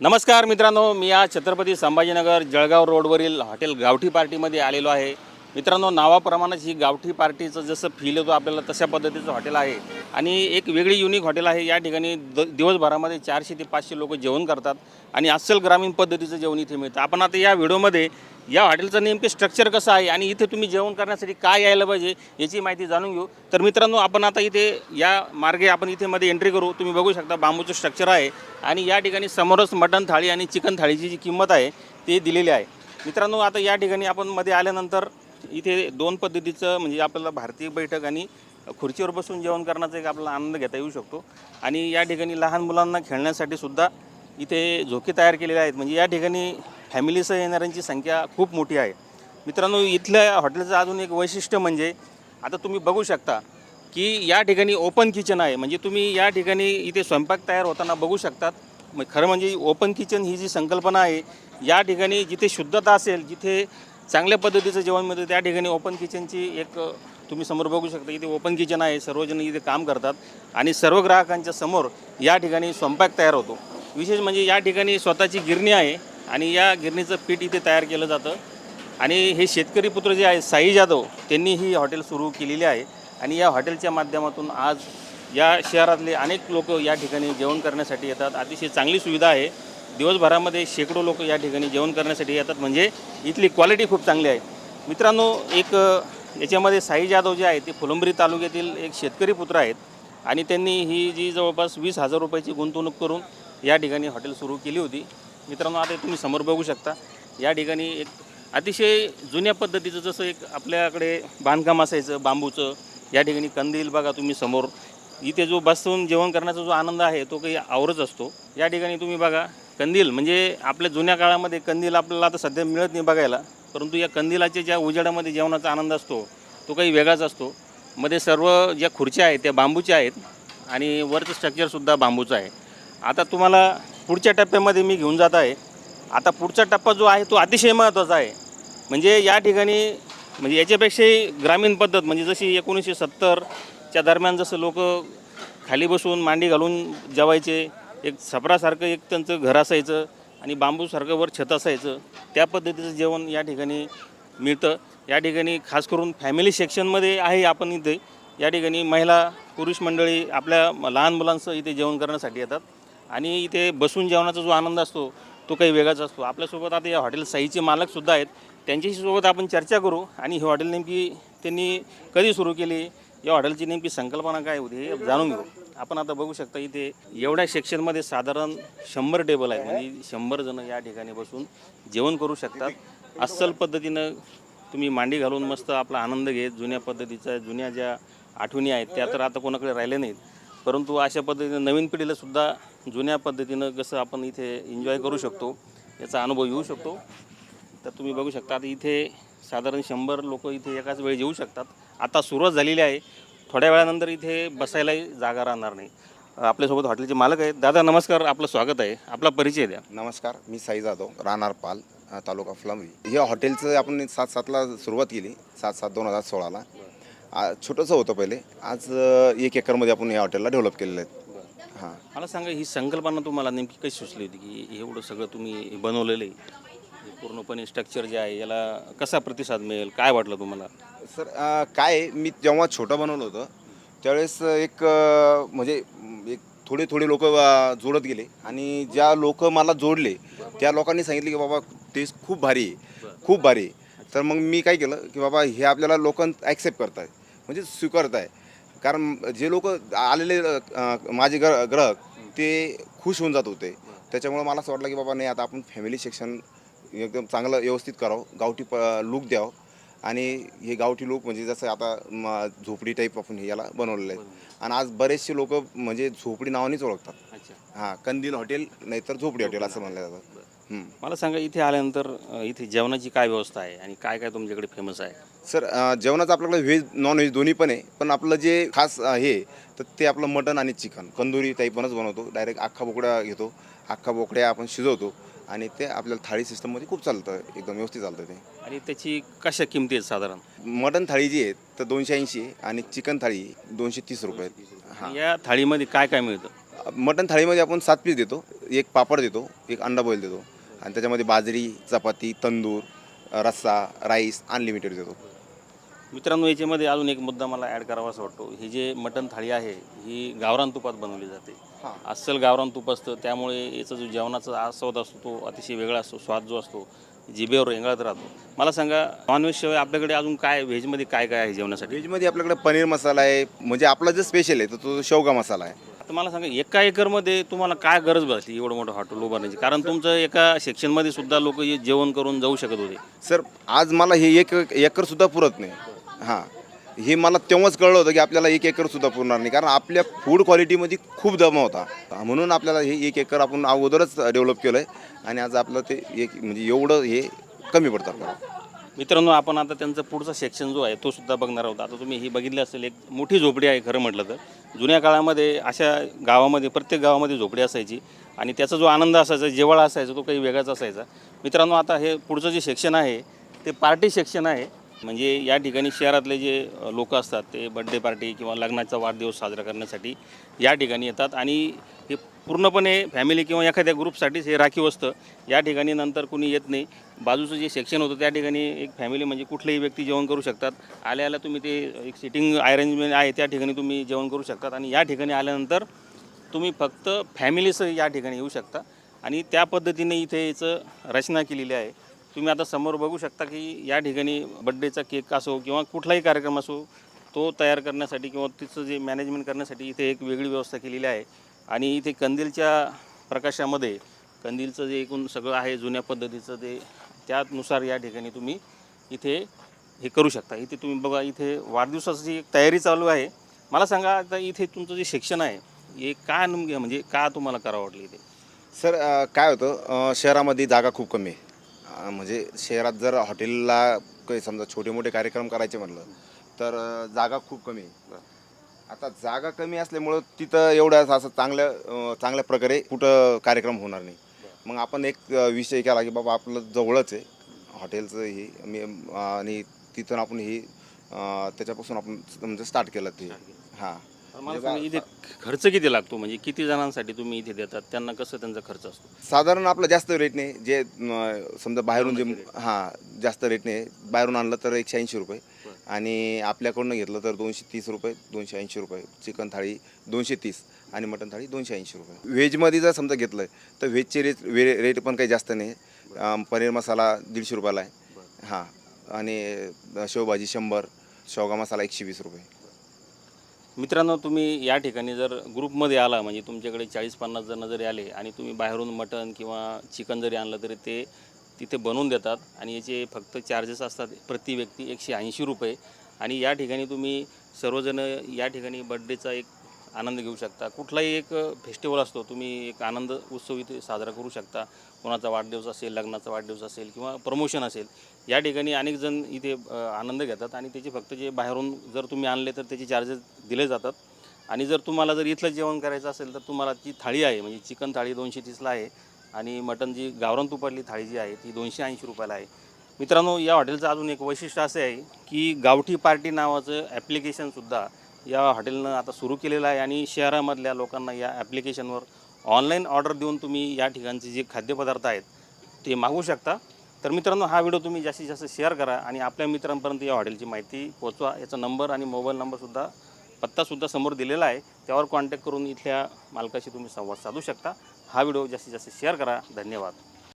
नमस्कार मित्रांनो मी आज छत्रपती संभाजीनगर जळगाव रोडवरील हॉटेल गावठी पार्टीमध्ये आलेलो आहे. मित्रांनो नावाप्रमाणेच ही गावठी पार्टीचं जसं फील येतो आपल्याला तशा पद्धतीचं हॉटेल आहे. आणि एक वेगळी युनिक हॉटेल आहे. या ठिकाणी द दिवसभरामध्ये चारशे ते पाचशे लोक जेवण करतात आणि अस्सल ग्रामीण पद्धतीचं जेवण इथे मिळतं. आपण आता या व्हिडिओमध्ये या हॉटेलचं नेमके स्ट्रक्चर कसं आहे आणि इथे तुम्ही जेवण करण्यासाठी काय यायला पाहिजे याची माहिती जाणून घेऊ. तर मित्रांनो आपण आता इथे या मार्गे आपण इथे मध्ये एंट्री करू. तुम्ही बघू शकता बांबूचं स्ट्रक्चर आहे आणि या ठिकाणी समोरच मटण थाळी आणि चिकन थाळीची जी किंमत आहे ती दिलेली आहे. मित्रांनो आता या ठिकाणी आपण मध्ये आल्यानंतर इथे दोन पद्धतीचं म्हणजे आपल्याला भारतीय बैठक आणि खुर्चीवर बसून जेवण करण्याचा एक आपला आनंद घेता येऊ शकतो. आणि या ठिकाणी लहान मुलांना खेळण्यासाठी सुद्धा इथे झोके तयार केलेले आहेत. म्हणजे या ठिकाणी फॅमिलीसह येणाऱ्यांची संख्या खूप मोठी आहे. मित्रांनो इथल्या हॉटेलचं अजून एक वैशिष्ट्य म्हणजे आता तुम्ही बघू शकता की या ठिकाणी ओपन किचन आहे. म्हणजे तुम्ही या ठिकाणी इथे स्वयंपाक तयार होताना बघू शकतात. मग खरं म्हणजे ओपन किचन ही जी संकल्पना आहे या ठिकाणी जिथे शुद्धता असेल जिथे चांगल्या पद्धतीचं जेवण मिळतं. त्या ठिकाणी ओपन किचनची एक तुम्ही समोर बघू शकता इथे ओपन किचन आहे. सर्वजण इथे काम करतात. आणि सर्व ग्राहकांच्या समोर या ठिकाणी स्वयंपाक तयार होतो. विशेष म्हणजे या ठिकाणी स्वतःची गिरणी आहे आणि या गिरणीचं पीठ इथे तयार केलं जातं. आणि हे शेतकरी पुत्र जे आहे साई जाधव त्यांनी ही हॉटेल सुरू केलेली आहे. आणि या हॉटेलच्या माध्यमातून आज या शहरातले अनेक लोक या ठिकाणी जेवण करण्यासाठी येतात. अतिशय चांगली सुविधा आहे. दिवसभरामध्ये शेकडो लोक या ठिकाणी जेवण करण्यासाठी येतात. म्हणजे इथली क्वालिटी खूप चांगली आहे. मित्रांनो एक याच्यामध्ये साई जाधव जे आहे ते फुलंबरी तालुक्यातील एक शेतकरी पुत्र आहेत आणि त्यांनी ही जी जवळपास वीस हजार रुपयाची गुंतवणूक करून या ठिकाणी हॉटेल सुरू केली होती. मित्रांनो आता तुम्ही समोर बघू शकता या ठिकाणी एक अतिशय जुन्या पद्धतीचं जसं एक आपल्याकडे बांधकाम असायचं बांबूचं या ठिकाणी कंदील बघा तुम्ही समोर. इथे जो बसून जेवण करण्याचा जो आनंद आहे तो काही आवरच असतो. या ठिकाणी तुम्ही बघा कंदील म्हणजे आपल्या जुन्या काळामध्ये कंदील आपल्याला आता सध्या मिळत नाही बघायला परंतु या कंदिलाच्या ज्या उजेडामध्ये जेवणाचा आनंद असतो तो काही वेगळाच असतो. मध्ये सर्व ज्या खुर्च्या आहेत त्या बांबूच्या आहेत आणि वरचं स्ट्रक्चरसुद्धा बांबूचं आहे. आता तुम्हाला पुढच्या टप्प्यामध्ये मी घेऊन जात आहे. आता पुढचा टप्पा जो आहे तो अतिशय महत्त्वाचा आहे. म्हणजे या ठिकाणी म्हणजे याच्यापेक्षाही ग्रामीण पद्धत म्हणजे जशी एकोणीसशे सत्तरच्या दरम्यान जसं लोक खाली बसून मांडी घालून जेवायचे एक सफरासारखं एक त्यांचं घर असायचं आणि बांबूसारखं वर छत असायचं. त्या पद्धतीचं जेवण या ठिकाणी मिळतं. या ठिकाणी खास करून फॅमिली सेक्शनमध्ये आहे आपण इथे. या ठिकाणी महिला पुरुष मंडळी आपल्या लहान मुलांचं इथे जेवण करण्यासाठी येतात. आणि इथे बसून जेवणाचा जो आनंद असतो तो काही वेगळाच असतो. आपल्यासोबत आता या हॉटेल साईचे मालकसुद्धा आहेत. त्यांच्याशी सोबत आपण चर्चा करू आणि ही हॉटेल नेमकी त्यांनी कधी सुरू केली? या हॉटेलची नेमकी संकल्पना काय होती हे जाणून घेऊ. आपण आता बघू शकता इथे एवढ्या सेक्शनमध्ये साधारण शंभर टेबल आहेत. म्हणजे शंभर जण या ठिकाणी बसून जेवण करू शकतात. अस्सल पद्धतीनं तुम्ही मांडी घालून मस्त आपला आनंद घेत जुन्या पद्धतीचा जुन्या ज्या आठवणी आहेत त्या तर आता कोणाकडे राहिल्या नाहीत. परंतु अशा पद्धतीनं नवीन पिढीला सुद्धा जुन्या पद्धतीनं कसं आपण इथे एन्जॉय करू शकतो याचा अनुभव येऊ शकतो. तर तुम्ही बघू शकता आता इथे साधारण शंभर लोक इथे एकाच वेळी येऊ शकतात. आता सुरुवात झालेली आहे. थोड्या वेळानंतर इथे बसायलाही जागा राहणार नाही. आपल्यासोबत हॉटेलचे मालक आहेत. दादा नमस्कार. आपलं स्वागत आहे. आपला परिचय द्या. नमस्कार. मी साई जाधव राहणार पाल तालुका फुलंब्री. हे हॉटेलचं आपण सात सातला सुरुवात केली. सात सात दोन हजार सोळाला. छोटंसं होतं पहिले. आज एक एकरमध्ये आपण या हॉटेलला डेव्हलप केलेलं आहे. हां. मला सांगा ही संकल्पना तुम्हाला नेमकी कशी सुचली होती की एवढं सगळं तुम्ही बनवलेलं आहे? हे पूर्णपणे स्ट्रक्चर जे आहे याला कसा प्रतिसाद मिळेल? काय वाटलं तुम्हाला? सर काय आहे, मी जेव्हा छोटं बनवलं होतं त्यावेळेस एक म्हणजे एक थोडे थोडे लोक जोडत गेले आणि ज्या लोक मला जोडले त्या लोकांनी सांगितले की बाबा ते खूप भारी आहे खूप भारी आहे. तर मग मी काय केलं की बाबा हे आपल्याला लोक ॲक्सेप्ट करत म्हणजे स्वीकारत आहे कारण जे लोक आलेले माझे ग्र ग्राहक ते खुश होऊन जात होते. त्याच्यामुळे मला असं वाटलं की बाबा नाही आता आपण फॅमिली सेक्शन एकदम चांगलं व्यवस्थित करावं. गावठी प लूक द्यावं. आणि हे गावठी लूक म्हणजे जसं आता म, झोपडी टाईप आपण हे याला बनवलेलं आहे. आणि आज बरेचसे लोक म्हणजे झोपडी नावानेच ओळखतात. अच्छा. हां कंदील हॉटेल नाहीतर झोपडी हॉटेल असं म्हणलं जातं. हं. मला सांगा इथे आल्यानंतर अ, इथे जेवणाची काय व्यवस्था आहे आणि काय काय तुमच्याकडे फेमस आहे? सर अं, जेवणाचं आपल्याकडे व्हेज नॉन व्हेज दोन्ही पण आहे. पण आपलं जे खास अं, हे तर ते आपलं मटण आणि चिकन. कंदुरी टाईपनच बनवतो. डायरेक्ट अख्खा बोकड्या घेतो. अख्खा बोकड्या आपण शिजवतो. आणि ते आपल्याला थाळी सिस्टममध्ये खूप चालतं एकदम व्यवस्थित चालतं ते. आणि त्याची कशा किमती आहेत साधारण? मटण थाळी जी आहे तर दोनशे ऐंशी आहे आणि चिकन थाळी दोनशे तीस रुपये. आहेत हां. या थाळीमध्ये काय काय मिळतं? मटण थाळीमध्ये आपण सात पीस देतो एक पापड देतो एक अंडा बॉईल देतो. आणि त्याच्यामध्ये बाजरी चपाती तंदूर रस्सा राईस अनलिमिटेड देतो. मित्रांनो याच्यामध्ये अजून एक मुद्दा मला ॲड करावा असं वाटतो. ही जे मटण थाळी आहे ही गावरान तुपात बनवली जाते. अस्सल गावरान तूप असतं त्यामुळे याचा जो जेवणाचा आस्वाद असतो तो अतिशय वेगळा असतो स्वाद जो असतो जिभेवर रेंगाळत राहतो. मला सांगा नॉनव्हेज शिवाय आपल्याकडे अजून काय व्हेजमध्ये काय काय आहे जेवणासाठी? व्हेजमध्ये आपल्याकडे पनीर मसाला आहे म्हणजे आपला जो स्पेशल आहे तो तो शेवगा मसाला आहे. आता मला सांगा एका एकरमध्ये तुम्हाला काय गरज भासली एवढं मोठं हॉटेल उभारण्याची कारण तुमचं एका सेक्शनमध्ये सुद्धा लोक जेवण करून जाऊ शकत होते. सर आज मला हे एक एकरसुद्धा पुरत नाही. हां. हे मला तेव्हाच कळलं होतं की आपल्याला एक एकरसुद्धा पुरणार नाही. कारण आपल्या फूड क्वालिटीमध्ये खूप दमा होता. म्हणून आपल्याला हे एक एकर आपण अगोदरच डेव्हलप केलं आहे आणि आज आपलं ते एक म्हणजे एवढं हे कमी पडतं आपल्याला मित्रांनो आपण आता त्यांचा पुढचा सेक्शन जो आहे तो सुद्धा बघणार आहोत. आता तुम्ही ही बघितली असेल एक मोठी झोपडी आहे खरं म्हटलं तर. जुन्या काळामध्ये अशा गावामध्ये प्रत्येक गावामध्ये झोपडी असायची. आणि त्याचा जो आनंद असायचा जेवळ असायचा तो काही वेगळाच असायचा. मित्रांनो आता हे पुढचं जे सेक्शन आहे ते पार्टी सेक्शन आहे. म्हणजे या ठिकाणी शहरातले जे लोक असतात ते बड्डे पार्टी किंवा लग्नाचा वाढदिवस साजरा करण्यासाठी या ठिकाणी येतात. आणि हे पूर्णपणे फॅमिली किंवा एखाद्या ग्रुपसाठीच हे राखीव असतं. या ठिकाणी नंतर कुणी येत नाही. बाजूचं जे सेक्शन होतं त्या ठिकाणी एक फॅमिली म्हणजे कुठलेही व्यक्ती जेवण करू शकतात. आल्या आल्या तुम्ही ते एक सिटिंग अरेंजमेंट आहे त्या ठिकाणी तुम्ही जेवण करू शकतात. आणि या ठिकाणी आल्यानंतर तुम्ही फक्त फॅमिलीसह या ठिकाणी येऊ शकता. आणि त्या पद्धतीने इथे याचं रचना केलेली आहे. तुम्ही आता समोर बघू शकता की या ठिकाणी बड्डेचा केक असो किंवा कुठलाही कार्यक्रम असो तो तयार करण्यासाठी किंवा तिचं जे मॅनेजमेंट करण्यासाठी इथे एक वेगळी व्यवस्था केलेली आहे. आणि इथे कंदीलच्या प्रकाशामध्ये कंदीलचं जे एकूण सगळं आहे जुन्या पद्धतीचं ते त्यानुसार या ठिकाणी तुम्ही इथे हे करू शकता. इथे तुम्ही बघा इथे वाढदिवसाची एक तयारी चालू आहे. मला सांगा आता इथे तुमचं जे शिक्षण आहे हे का नेमके म्हणजे का तुम्हाला करावं वाटलं इथे? सर काय होतं शहरामध्ये जागा खूप कमी आहे. म्हणजे शहरात जर हॉटेलला काही समजा छोटे मोठे कार्यक्रम करायचे म्हटलं तर जागा खूप कमी आहे. आता जागा कमी असल्यामुळं तिथं एवढं असं चांगल्या चांगल्या प्रकारे कुठं कार्यक्रम होणार नाही. मग आपण एक विषय केला की बाबा आपलं जवळच आहे. हॉटेलचं हे मी आणि तिथून आपण हे त्याच्यापासून आपण म्हणजे स्टार्ट केलं ते. हां. मला सांगा इथे खर्च किती लागतो? म्हणजे किती जणांसाठी तुम्ही इथे देतात? त्यांना कसं त्यांचा खर्च असतो? साधारण आपलं जास्त रेटने जे म, समजा बाहेरून जे हां जास्त रेटने बाहेरून आणलं तर एकशे ऐंशी रुपये. आणि आपल्याकडून घेतलं तर दोनशे तीस रुपये दोनशे ऐंशी रुपये. चिकन थाळी दोनशे तीस आणि मटन थाळी दोनशे ऐंशी रुपये. व्हेजमध्ये जर समजा घेतलं तर व्हेजचे रेट वे रेट पण काही जास्त नाही. अं, पनीर मसाला दीडशे रुपयाला आहे. हां. आणि शेवभाजी शंभर शेवगा मसाला एकशे वीस रुपये. मित्रांनो तुम्ही या ठिकाणी जर ग्रुपमध्ये आला म्हणजे तुमच्याकडे चाळीस पन्नास जण जरी आले आणि तुम्ही बाहेरून मटण किंवा चिकन जरी आणलं तरी ते तिथे बनवून देतात आणि याचे फक्त चार्जेस असतात प्रति व्यक्ती एकशे ऐंशी रुपये. आणि या ठिकाणी तुम्ही सर्वजण या ठिकाणी बड्डेचा एक आनंद घेऊ शकता. कुठलाही एक फेस्टिवल असतो तुम्ही एक आनंद उत्सव इथे साजरा करू शकता. कोणाचा वाढदिवस असेल लग्नाचा वाढदिवस असेल किंवा प्रमोशन असेल या ठिकाणी अनेक जण इथे आनंद घेतात आणि त्याचे फक्त जे बाहेरून जर तुम्ही आणले तर त्याचे चार्जेस दिले जातात. आणि जर तुम्हाला जर इथलं जेवण करायचं असेल तर तुम्हाला जी थाळी आहे म्हणजे चिकन थाळी दोनशे तीसला आहे आणि मटन जी गावरान तुपातली थाळी जी आहे ती दोनशे ऐंशी रुपयाला आहे. मित्रांनो या हॉटेलचं अजून एक वैशिष्ट्य असं आहे की गावठी पार्टी नावाचं ॲप्लिकेशनसुद्धा या हॉटेलनं आता सुरू केलेलं आहे आणि शहरामधल्या लोकांना या ॲप्लिकेशनवर ऑनलाईन ऑर्डर देऊन तुम्ही या ठिकाणचे जे खाद्यपदार्थ आहेत ते मागवू शकता. तर मित्रांनो हा व्हिडिओ तुम्ही जास्तीत जास्त शेअर करा आणि आपल्या मित्रांपर्यंत या हॉटेलची माहिती पोहोचवा. याचा नंबर आणि मोबाईल नंबरसुद्धा पत्तासुद्धा समोर दिलेला आहे. त्यावर कॉन्टॅक्ट करून इथल्या मालकाशी तुम्ही संवाद साधू शकता. हा व्हिडिओ जास्तीत जास्त शेअर करा. धन्यवाद.